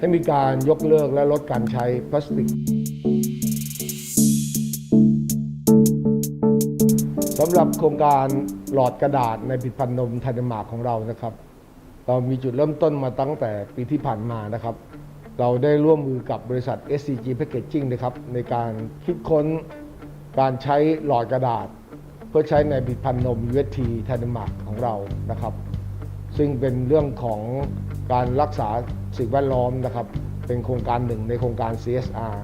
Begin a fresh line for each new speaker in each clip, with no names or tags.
ให้มีการยกเลิกและลดการใช้พลาสติกสำหรับโครงการหลอดกระดาษในผลิตภัณฑ์นมไทยเดนมาร์กของเรานะครับ เรามีจุดเริ่มต้นมาตั้งแต่ปีที่ผ่านมานะครับ เราได้ร่วมมือกับบริษัท SCG Packaging นะครับในการคิดค้นการใช้หลอดกระดาษ เพื่อใช้ในผลิตภัณฑ์นม UST ไทยเดนมาร์กของเรานะครับ ซึ่งเป็นเรื่องของการรักษาสิ่งแวดล้อมนะครับ เป็นโครงการหนึ่งในโครงการ CSR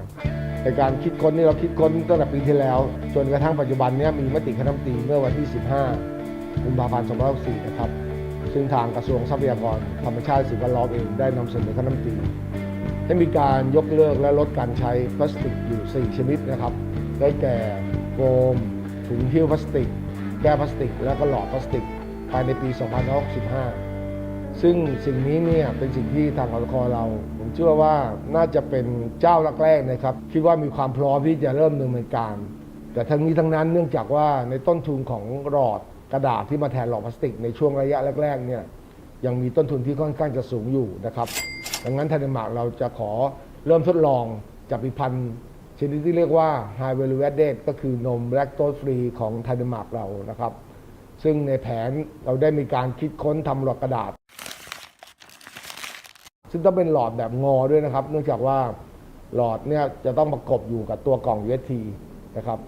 ในการคิดค้นนี่เราคิดค้นตั้งแต่ปีที่แล้ว จนกระทั่งปัจจุบันเนี้มีมติคณะรัฐมนตรีเมื่อวันที่ 15กุมภาพันธ์2564นะครับ ซึ่งทางกระทรวงทรัพยากรธรรมชาติสิ่งแวดล้อมเองได้นำเสนอคณะรัฐมนตรีให้มีการยกเลิกและลดการใช้พลาสติกอยู่ 4 ชนิดนะครับ ได้แก่โฟมถุงหิ้วพลาสติก แก้วพลาสติก และก็หลอดพลาสติก ภายในปี 2565 ซึ่งสิ่งนี้เนี่ยเป็นสิ่งที่ทางกรคเรา ผมเชื่อว่าน่าจะเป็นเจ้าแรกๆนะครับ คิดว่ามีความพร้อมที่จะเริ่มดำเนินการ แต่ทั้งนี้ทั้งนั้นเนื่องจากว่าในต้นทุนของหลอดกระดาษที่มาแทนหลอดพลาสติกในช่วงระยะแรกๆเนี่ยยังมีต้นทุนที่ค่อนข้างจะสูงอยู่นะครับดังนั้นไทยเดนมาร์กเราจะขอเริ่มทดลองจากผลิตภัณฑ์ชนิดที่เรียกว่า High Value Added ก็คือนมแลคโตสฟรีของไทยเดนมาร์กเรานะครับ ซึ่งในแผนเราได้มีการคิดค้นทำหลอดกระดาษ ซึ่งต้องเป็นหลอดแบบงอด้วยนะครับ เนื่องจากว่าหลอดเนี่ยจะต้องประกบอยู่กับตัวกล่อง UST นะครับ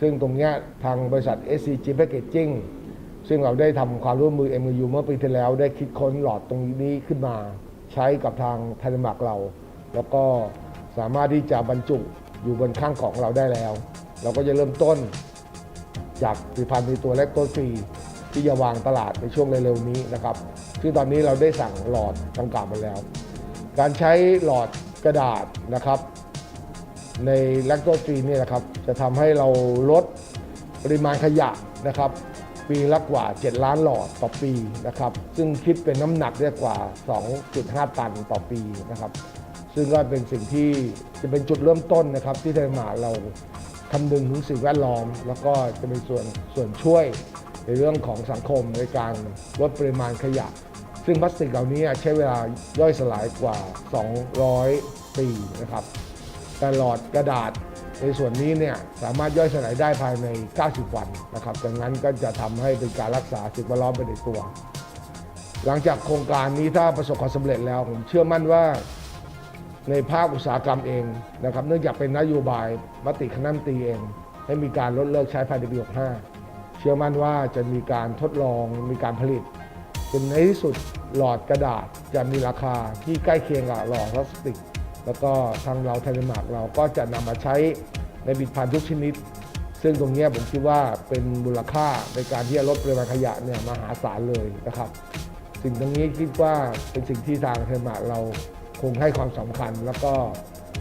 ซึ่งตรงนี้ทางบริษัท SCG Packaging ซึ่งเราได้ทำความร่วมมือ MOU เมื่อปีที่แล้ว ได้คิดค้นหลอดตรงนี้ขึ้นมา ใช้กับทางไทยมาร์กเรา แล้วก็สามารถที่จะบรรจุอยู่บนข้างของเราได้แล้ว เราก็จะเริ่มต้น จากผลิตภัณฑ์ในตัวแรกต้นฟรีที่จะวางตลาดในช่วงเร็วๆนี้นะครับซึ่งตอนนี้เราได้สั่งหลอดดังกล่าวมาแล้ว การใช้หลอดกระดาษนะครับ ในแลคโตฟรีนี่นะครับ จะทำให้เราลดปริมาณขยะนะครับ ปีละกว่า 7 ล้านหลอดต่อปีนะครับ ซึ่งคิดเป็นน้ำหนักได้กว่า 2.5 ตันต่อปีนะครับ ซึ่งก็เป็นสิ่งที่จะเป็นจุดเริ่มต้นนะครับ ที่ไทยมาเรา คำนึงถึงสิ่งแวดล้อม แล้วก็จะเป็นส่วนส่วนช่วยในเรื่องของสังคมในการลดปริมาณขยะ ซึ่งพลาสติกเหล่านี้ใช้เวลาย่อยสลายกว่า 200 ปีนะครับแต่หลอดกระดาษในส่วนนี้เนี่ยสามารถย่อยสลายได้ภายใน 90 วันนะครับดังนั้นก็จะทำให้เป็นการรักษาสิ่งแวดล้อมไปในตัว หลังจากโครงการนี้ถ้าประสบความสำเร็จแล้ว ผมเชื่อมั่นว่า ในภาคอุตสาหกรรมเองนะครับเนื่องจากเป็นนโยบายมติคณะมนตรีเอง ให้มีการลดเลิกใช้ภายในปี 65 เชื่อมั่นว่าจะมีการทดลองมีการผลิตจนในที่สุดหลอดกระดาษจะมีราคาที่ใกล้เคียงกับหลอดพลาสติก แล้วก็ทางเราไทยเดนมาร์กเราก็จะนำมาใช้ในผลิตภัณฑ์ทุกชนิด ซึ่งตรงนี้ผมคิดว่าเป็นมูลค่าในการที่จะลดปริมาณขยะเนี่ยมหาศาลเลยนะครับ สิ่งตรงนี้คิดว่าเป็นสิ่งที่ทางไทยมาร์กเรา คงให้ความสำคัญแล้วก็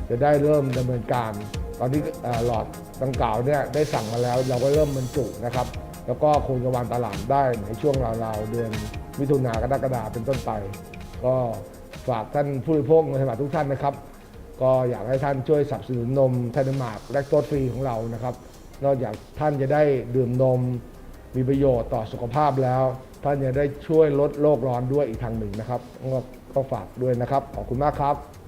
จะได้เริ่มดำเนินการ ตอนนี้หลอดดังกล่าวเนี่ยได้สั่งมาแล้วเราก็เริ่มบรรจุนะครับ แล้วก็คงจะวางตลาดได้ในช่วงราวๆเดือนมิถุนากรกฎาเป็นต้นไป ก็ฝากท่านผู้บริโภคในจังหวัดทุกท่านนะครับ ก็อยากให้ท่านช่วยสนับสนุนนมไทเนมาร์กและโตสฟรีของเรานะครับนอกจากท่านจะได้ดื่มนมมีประโยชน์ต่อสุขภาพแล้ว ท่านจะได้ช่วยลดโลกร้อนด้วยอีกทางหนึ่งนะครับก็ ก็ฝากด้วยนะครับ ขอบคุณมากครับ